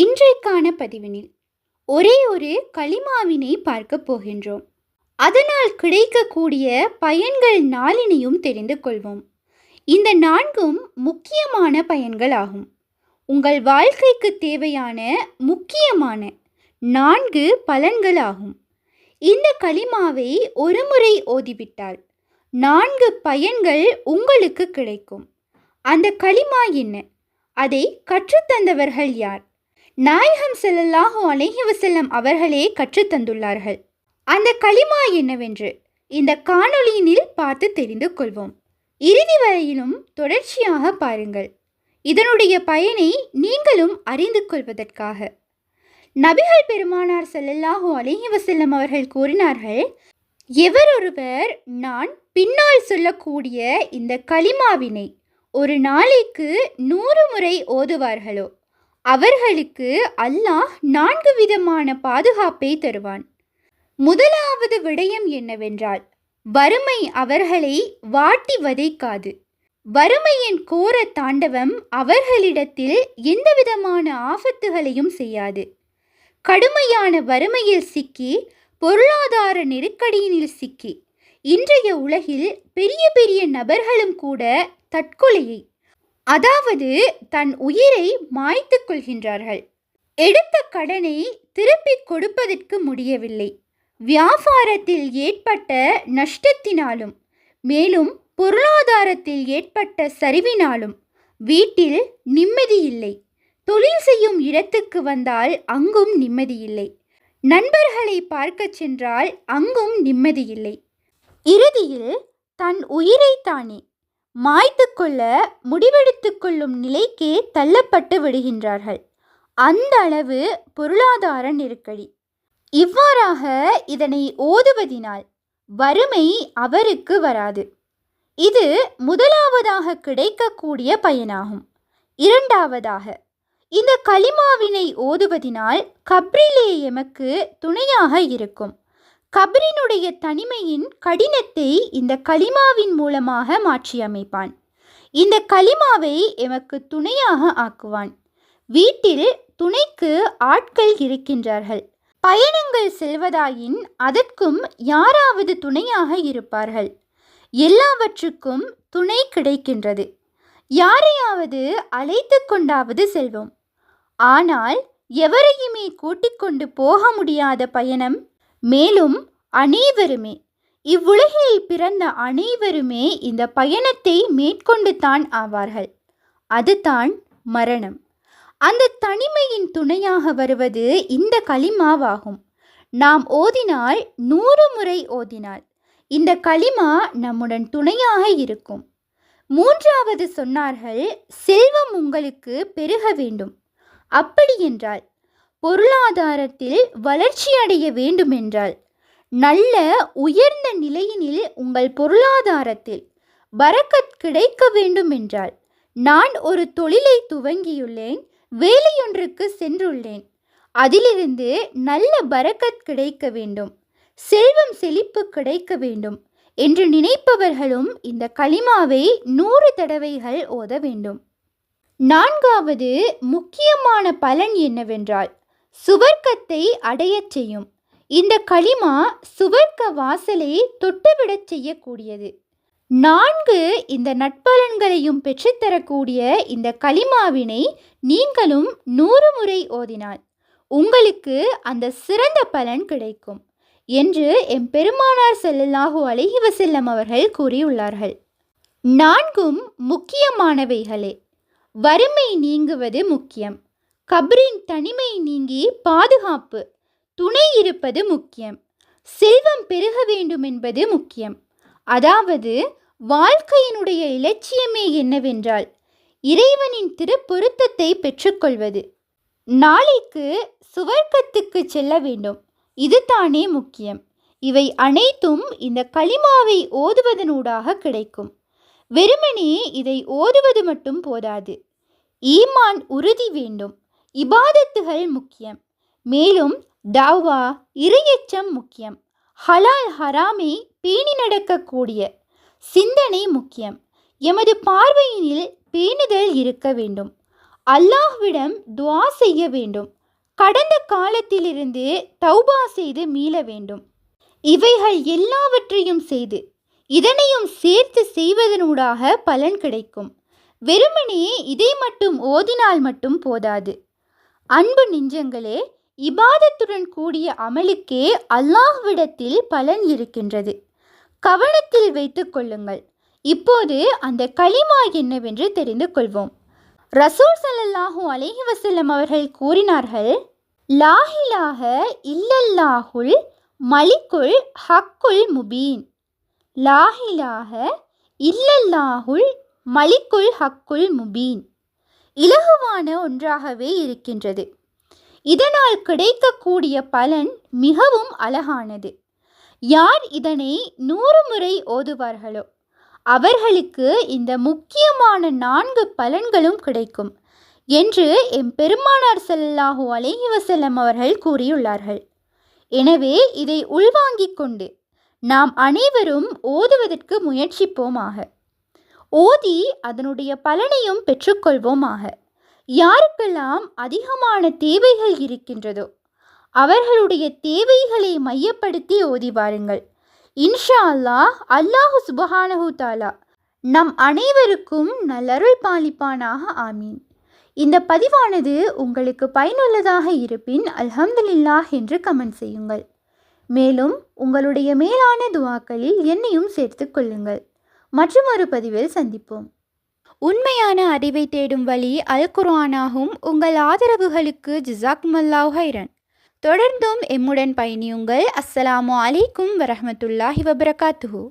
இன்றைக்கான பதிவினில் ஒரே ஒரு களிமாவினை பார்க்க போகின்றோம். அதனால் கிடைக்கக்கூடிய பயன்கள் நாளினையும் தெரிந்து கொள்வோம். இந்த நான்கும் முக்கியமான பயன்கள் ஆகும். உங்கள் வாழ்க்கைக்கு தேவையான முக்கியமான நான்கு பலன்கள் ஆகும். இந்த களிமாவை ஒருமுறை ஓதிவிட்டால் நான்கு பயன்கள் உங்களுக்கு கிடைக்கும். அந்த களிமா என்ன? அதை கற்றுத்தந்தவர்கள் யார்? நாயகம் ஸல்லல்லாஹு அலைஹி வசல்லம் அவர்களே கற்றுத்தந்துள்ளார்கள் அந்த களிமா என்னவென்று இந்த காணொளியினில் பார்த்து தெரிந்து கொள்வோம். இறுதி வரையிலும் தொடர்ச்சியாக பாருங்கள். இதனுடைய பயனை நீங்களும் அறிந்து கொள்வதற்காக. நபிகள் பெருமானார் ஸல்லல்லாஹு அலேஹி வசல்லம் அவர்கள் கூறினார்கள் எவரொருவர் நான் பின்னால் சொல்லக்கூடிய இந்த களிமாவினை ஒரு நாளைக்கு நூறு முறை ஓதுவார்களோ? அவர்களுக்கு அல்லாஹ் நான்கு விதமான பாதுகாப்பை தருவான். முதலாவது விடயம் என்னவென்றால் வறுமை அவர்களை வாட்டி வதைக்காது. வறுமையின் கோர தாண்டவம் அவர்களிடத்தில் எந்தவிதமான ஆபத்துகளையும் செய்யாது. கடுமையான வறுமையில் சிக்கி பொருளாதார நெருக்கடியினில் சிக்கி இன்றைய உலகில் பெரிய பெரிய நபர்களும் கூட தற்கொலையை அதாவது தன் உயிரை மாய்த்து கொள்கின்றார்கள். எடுத்த கடனை திருப்பிக் கொடுப்பதற்கு முடியவில்லை. வியாபாரத்தில் ஏற்பட்ட நஷ்டத்தினாலும் மேலும் பொருளாதாரத்தில் ஏற்பட்ட சரிவினாலும் வீட்டில் நிம்மதியில்லை தொழில் செய்யும் இடத்துக்கு வந்தால் அங்கும் நிம்மதியில்லை நண்பர்களை பார்க்கச் சென்றால் அங்கும் நிம்மதியில்லை இறுதியில் தன் உயிரைத்தானே மாய்த்து கொள்ள முடிவெடுத்து கொள்ளும் நிலைக்கே தள்ளப்பட்டு விடுகின்றார்கள். அந்த அளவு பொருளாதார நெருக்கடி. இவ்வாறாக இதனை ஓதுவதினால் வறுமை அவருக்கு வராது. இது முதலாவதாக கிடைக்கக்கூடிய பயனாகும். இரண்டாவதாக இந்த களிமாவினை ஓதுவதினால் கப்ரிலே எமக்கு துணையாக இருக்கும். கபரினுடைய தனிமையின் கடினத்தை இந்த களிமாவின் மூலமாக மாற்றியமைப்பான். இந்த களிமாவை எமக்கு துணையாக ஆக்குவான். வீட்டில் துணைக்கு ஆட்கள் இருக்கின்றார்கள். பயணங்கள் செல்வதாயின் அதற்கும் யாராவது துணையாக இருப்பார்கள். எல்லாவற்றுக்கும் துணை கிடைக்கின்றது. யாரையாவது அழைத்து கொண்டாவது செல்வோம். ஆனால் எவரையுமே கூட்டிக் கொண்டு போக முடியாத பயணம் மேலும் அனைவருமே இவ்வுலகில் பிறந்த அனைவருமே இந்த பயணத்தை மேற்கொண்டு தான் ஆவார்கள். அதுதான் மரணம். அந்த தனிமையின் துணையாக வருவது இந்த களிமாவாகும். நாம் ஓதினால் நூறு முறை ஓதினால் இந்த களிமா நம்முடன் துணையாக இருக்கும். மூன்றாவது சொன்னார்கள் செல்வம் உங்களுக்கு பெருக வேண்டும். அப்படி என்றால் பொருளாதாரத்தில் வளர்ச்சியடைய வேண்டுமென்றால் நல்ல உயர்ந்த நிலையினில் உங்கள் பொருளாதாரத்தில் வரக்கத் கிடைக்க வேண்டுமென்றால் நான் ஒரு தொழிலை துவங்கியுள்ளேன் வேலையொன்றுக்கு சென்றுள்ளேன். அதிலிருந்து நல்ல பரக்கத் கிடைக்க வேண்டும் செல்வம் செழிப்பு கிடைக்க வேண்டும் என்று நினைப்பவர்களும் இந்த களிமாவை நூறு தடவைகள் ஓத வேண்டும். நான்காவது முக்கியமான பலன் என்னவென்றால் சுவர்க்கத்தை அடையச் செய்யும். இந்த களிமா சுவர்க்க வாசலை தொட்டுவிடச் செய்யக்கூடியது. நான்கு இந்த நட்பலன்களையும் பெற்றுத்தரக்கூடிய இந்த களிமாவினை நீங்களும் நூறு முறை ஓதினால் உங்களுக்கு அந்த சிறந்த பலன் கிடைக்கும் என்று எம் பெருமானார் செல்லல்லாஹு அலஹி வசல்லம் அவர்கள் கூறியுள்ளார்கள். நான்கும் முக்கியமானவைகளே. வறுமை நீங்குவது முக்கியம். கபரின் தனிமை நீங்கி பாதுகாப்பு. துணை இருப்பது முக்கியம். செல்வம் பெருக வேண்டும் என்பது முக்கியம். அதாவது வாழ்க்கையினுடைய இலட்சியமே என்னவென்றால் இறைவனின் திருப்பொருத்தத்தை பெற்றுக்கொள்வது. நாளைக்கு சுவர்க்கத்துக்கு செல்ல வேண்டும். இதுதானே முக்கியம். இவை அனைத்தும் இந்த களிமாவை ஓதுவதனூடாக கிடைக்கும். வெறுமனே இதை ஓதுவது மட்டும் போதாது. ஈமான் உறுதி வேண்டும். இபாதத்துகள் முக்கியம். மேலும் தாவா இரையச்சம் முக்கியம். ஹலால் ஹராமை பேணி நடக்கக்கூடிய சிந்தனை முக்கியம். எமது பார்வையினில் பேணுதல் இருக்க வேண்டும். அல்லாஹ்விடம் துவா செய்ய வேண்டும். கடந்த காலத்திலிருந்து தௌபா செய்து மீள வேண்டும். இவைகள் எல்லாவற்றையும் செய்து இதனையும் சேர்த்து செய்வதனூடாக பலன் கிடைக்கும். வெறுமனே இதை மட்டும் ஓதினால் மட்டும் போதாது. அன்பு நெஞ்சங்களே இபாதத்துடன் கூடிய அமலுக்கே அல்லாஹ்விடத்தில் பலன் இருக்கின்றது. கவனத்தில் வைத்து கொள்ளுங்கள். இப்போது அந்த களிமா என்னவென்று தெரிந்து கொள்வோம். ரசூல் சல்லாஹூ அலைஹி வசல்லம் அவர்கள் கூறினார்கள் லாஹிலாக இல்லல்லாஹுல் மலிக்குல் ஹக்குல் முபீன். லாஹிலாக இல்லல்லாஹுல் மலிக்குல் ஹக்குல் முபீன். இலகுவான ஒன்றாகவே இருக்கின்றது. இதனால் கிடைக்கக்கூடிய பலன் மிகவும் அழகானது. யார் இதனை நூறு முறை ஓதுவார்களோ அவர்களுக்கு இந்த முக்கியமான நான்கு பலன்களும் கிடைக்கும் என்று எம் பெருமானார் ஸல்லல்லாஹு அலைஹி வசல்லம் அவர்கள் கூறியுள்ளார்கள். எனவே இதை உள்வாங்கிக் கொண்டு நாம் அனைவரும் ஓதுவதற்கு முயற்சிப்போமாக. ஓதி அதனுடைய பலனையும் பெற்றுக்கொள்வோமாக. யாருக்கெல்லாம் அதிகமான தேவைகள் இருக்கின்றதோ அவர்களுடைய தேவைகளை மையப்படுத்தி ஓதி வாருங்கள். இன்ஷா அல்லாஹ் அல்லாஹு சுபஹானஹு தாலா நம் அனைவருக்கும் நல்லருள் பாலிப்பானாக ஆமீன். இந்த பதிவானது உங்களுக்கு பயனுள்ளதாக இருப்பின் அல்ஹம்துலில்லாஹ் என்று கமெண்ட் செய்யுங்கள். மேலும் உங்களுடைய மேலான துவாக்களில் என்னையும் சேர்த்து கொள்ளுங்கள். மற்றும் ஒரு பதிவில் சந்திப்போம். உண்மையான அறிவை தேடும் வழி அல் குர்ஆனாகும். உங்கள் ஆதரவுகளுக்கு ஜிசாக்மல்லாஹ் ஹைரன் தொடர்ந்தும் எம்முடன் பயணியுங்கள். அஸ்ஸலாமு அலைக்கும் வரஹ்மத்துல்லாஹி வபரகாத்துஹூ.